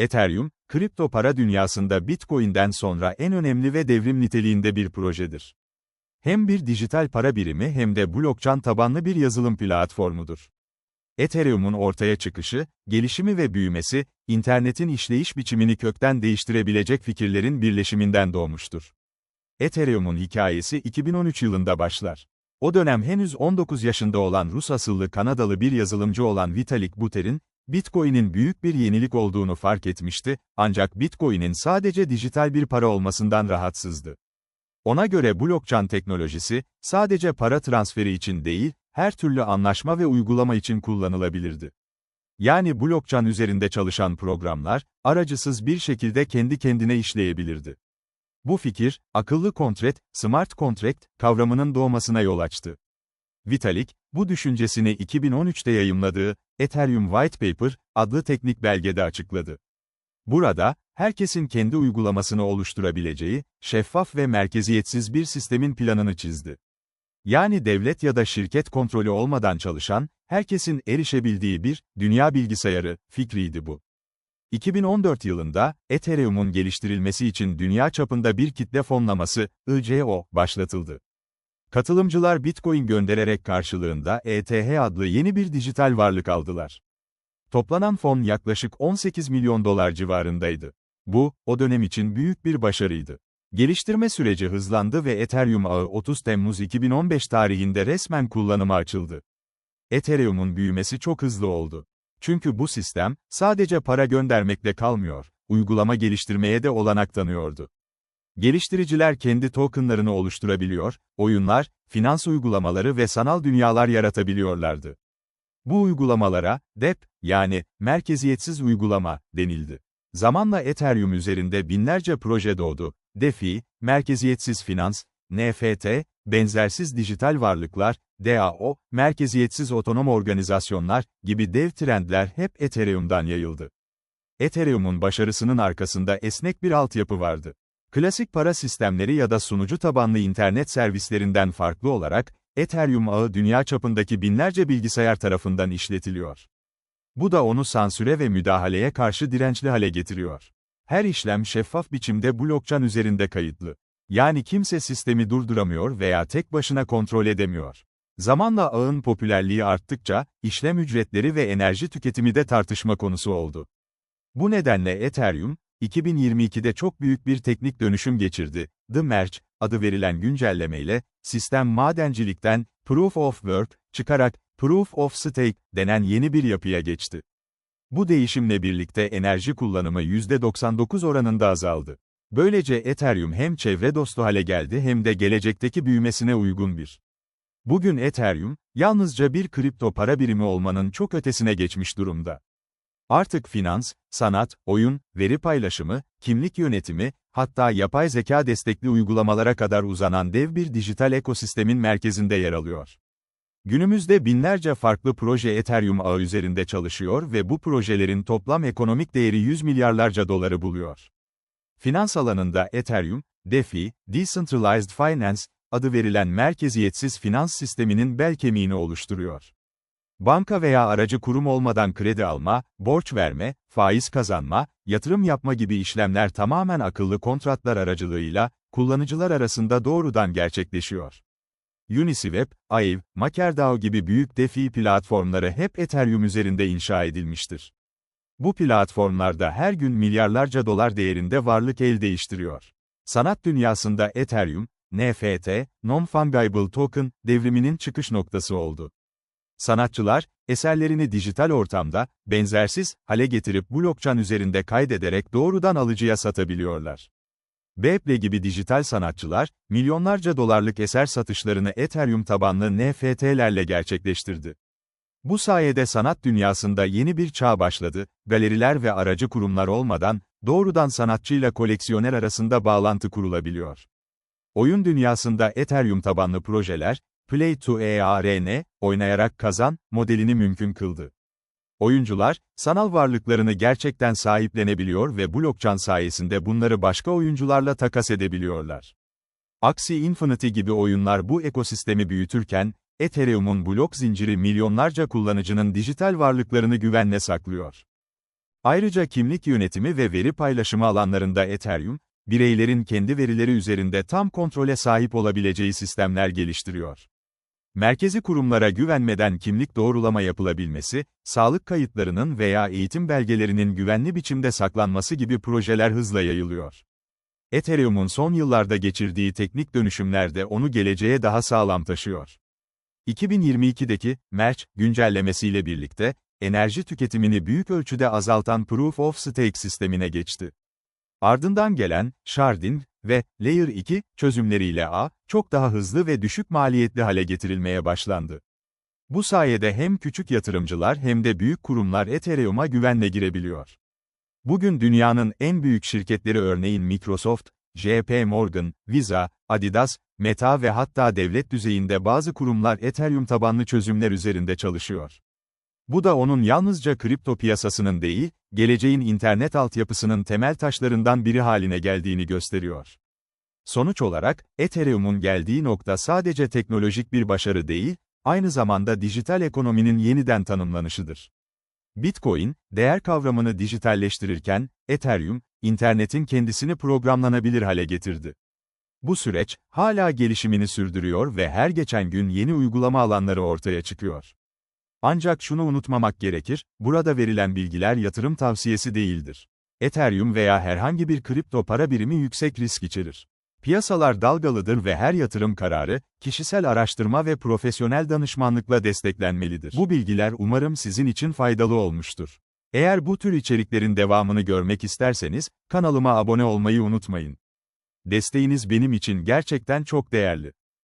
Ethereum, kripto para dünyasında Bitcoin'den sonra en önemli ve devrim niteliğinde bir projedir. Hem bir dijital para birimi hem de blockchain tabanlı bir yazılım platformudur. Ethereum'un ortaya çıkışı, gelişimi ve büyümesi, internetin işleyiş biçimini kökten değiştirebilecek fikirlerin birleşiminden doğmuştur. Ethereum'un hikayesi 2013 yılında başlar. O dönem henüz 19 yaşında olan Rus asıllı Kanadalı bir yazılımcı olan Vitalik Buterin, Bitcoin'in büyük bir yenilik olduğunu fark etmişti, ancak Bitcoin'in sadece dijital bir para olmasından rahatsızdı. Ona göre blockchain teknolojisi, sadece para transferi için değil, her türlü anlaşma ve uygulama için kullanılabilirdi. Yani blockchain üzerinde çalışan programlar, aracısız bir şekilde kendi kendine işleyebilirdi. Bu fikir, akıllı kontrat, smart contract kavramının doğmasına yol açtı. Vitalik, bu düşüncesini 2013'te yayımladığı Ethereum White Paper adlı teknik belgede açıkladı. Burada, herkesin kendi uygulamasını oluşturabileceği, şeffaf ve merkeziyetsiz bir sistemin planını çizdi. Yani devlet ya da şirket kontrolü olmadan çalışan, herkesin erişebildiği bir, dünya bilgisayarı, fikriydi bu. 2014 yılında, Ethereum'un geliştirilmesi için dünya çapında bir kitle fonlaması, ICO, başlatıldı. Katılımcılar Bitcoin göndererek karşılığında ETH adlı yeni bir dijital varlık aldılar. Toplanan fon yaklaşık 18 milyon dolar civarındaydı. Bu, o dönem için büyük bir başarıydı. Geliştirme süreci hızlandı ve Ethereum ağı 30 Temmuz 2015 tarihinde resmen kullanıma açıldı. Ethereum'un büyümesi çok hızlı oldu. Çünkü bu sistem, sadece para göndermekle kalmıyor, uygulama geliştirmeye de olanak tanıyordu. Geliştiriciler kendi tokenlarını oluşturabiliyor, oyunlar, finans uygulamaları ve sanal dünyalar yaratabiliyorlardı. Bu uygulamalara, DEP, yani, merkeziyetsiz uygulama, denildi. Zamanla Ethereum üzerinde binlerce proje doğdu, DeFi, merkeziyetsiz finans, NFT, benzersiz dijital varlıklar, DAO, merkeziyetsiz otonom organizasyonlar gibi dev trendler hep Ethereum'dan yayıldı. Ethereum'un başarısının arkasında esnek bir altyapı vardı. Klasik para sistemleri ya da sunucu tabanlı internet servislerinden farklı olarak, Ethereum ağı dünya çapındaki binlerce bilgisayar tarafından işletiliyor. Bu da onu sansüre ve müdahaleye karşı dirençli hale getiriyor. Her işlem şeffaf biçimde blockchain üzerinde kayıtlı. Yani kimse sistemi durduramıyor veya tek başına kontrol edemiyor. Zamanla ağın popülerliği arttıkça, işlem ücretleri ve enerji tüketimi de tartışma konusu oldu. Bu nedenle Ethereum, 2022'de çok büyük bir teknik dönüşüm geçirdi. The Merge, adı verilen güncellemeyle, sistem madencilikten, Proof of Work, çıkarak, Proof of Stake, denen yeni bir yapıya geçti. Bu değişimle birlikte enerji kullanımı %99 oranında azaldı. Böylece Ethereum hem çevre dostu hale geldi hem de gelecekteki büyümesine uygun bir. Bugün Ethereum, yalnızca bir kripto para birimi olmanın çok ötesine geçmiş durumda. Artık finans, sanat, oyun, veri paylaşımı, kimlik yönetimi, hatta yapay zeka destekli uygulamalara kadar uzanan dev bir dijital ekosistemin merkezinde yer alıyor. Günümüzde binlerce farklı proje Ethereum ağı üzerinde çalışıyor ve bu projelerin toplam ekonomik değeri 100 milyarlarca doları buluyor. Finans alanında Ethereum, DeFi, Decentralized Finance, adı verilen merkeziyetsiz finans sisteminin bel kemiğini oluşturuyor. Banka veya aracı kurum olmadan kredi alma, borç verme, faiz kazanma, yatırım yapma gibi işlemler tamamen akıllı kontratlar aracılığıyla, kullanıcılar arasında doğrudan gerçekleşiyor. Uniswap, Aave, MakerDAO gibi büyük DeFi platformları hep Ethereum üzerinde inşa edilmiştir. Bu platformlarda her gün milyarlarca dolar değerinde varlık el değiştiriyor. Sanat dünyasında Ethereum, NFT, Non-Fungible Token, devriminin çıkış noktası oldu. Sanatçılar, eserlerini dijital ortamda, benzersiz, hale getirip blockchain üzerinde kaydederek doğrudan alıcıya satabiliyorlar. Beeple gibi dijital sanatçılar, milyonlarca dolarlık eser satışlarını Ethereum tabanlı NFT'lerle gerçekleştirdi. Bu sayede sanat dünyasında yeni bir çağ başladı, galeriler ve aracı kurumlar olmadan, doğrudan sanatçıyla koleksiyoner arasında bağlantı kurulabiliyor. Oyun dünyasında Ethereum tabanlı projeler, Play to EARN, oynayarak kazan, modelini mümkün kıldı. Oyuncular, sanal varlıklarını gerçekten sahiplenebiliyor ve blockchain sayesinde bunları başka oyuncularla takas edebiliyorlar. Axie Infinity gibi oyunlar bu ekosistemi büyütürken, Ethereum'un blok zinciri milyonlarca kullanıcının dijital varlıklarını güvenle saklıyor. Ayrıca kimlik yönetimi ve veri paylaşımı alanlarında Ethereum, bireylerin kendi verileri üzerinde tam kontrole sahip olabileceği sistemler geliştiriyor. Merkezi kurumlara güvenmeden kimlik doğrulama yapılabilmesi, sağlık kayıtlarının veya eğitim belgelerinin güvenli biçimde saklanması gibi projeler hızla yayılıyor. Ethereum'un son yıllarda geçirdiği teknik dönüşümler de onu geleceğe daha sağlam taşıyor. 2022'deki Merge güncellemesiyle birlikte enerji tüketimini büyük ölçüde azaltan Proof of Stake sistemine geçti. Ardından gelen Sharding ve Layer 2 çözümleriyle A çok daha hızlı ve düşük maliyetli hale getirilmeye başlandı. Bu sayede hem küçük yatırımcılar hem de büyük kurumlar Ethereum'a güvenle girebiliyor. Bugün dünyanın en büyük şirketleri örneğin Microsoft, JP Morgan, Visa, Adidas, Meta ve hatta devlet düzeyinde bazı kurumlar Ethereum tabanlı çözümler üzerinde çalışıyor. Bu da onun yalnızca kripto piyasasının değil, geleceğin internet altyapısının temel taşlarından biri haline geldiğini gösteriyor. Sonuç olarak, Ethereum'un geldiği nokta sadece teknolojik bir başarı değil, aynı zamanda dijital ekonominin yeniden tanımlanışıdır. Bitcoin, değer kavramını dijitalleştirirken, Ethereum, internetin kendisini programlanabilir hale getirdi. Bu süreç, hala gelişimini sürdürüyor ve her geçen gün yeni uygulama alanları ortaya çıkıyor. Ancak şunu unutmamak gerekir, burada verilen bilgiler yatırım tavsiyesi değildir. Ethereum veya herhangi bir kripto para birimi yüksek risk içerir. Piyasalar dalgalıdır ve her yatırım kararı, kişisel araştırma ve profesyonel danışmanlıkla desteklenmelidir. Bu bilgiler umarım sizin için faydalı olmuştur. Eğer bu tür içeriklerin devamını görmek isterseniz, kanalıma abone olmayı unutmayın. Desteğiniz benim için gerçekten çok değerli.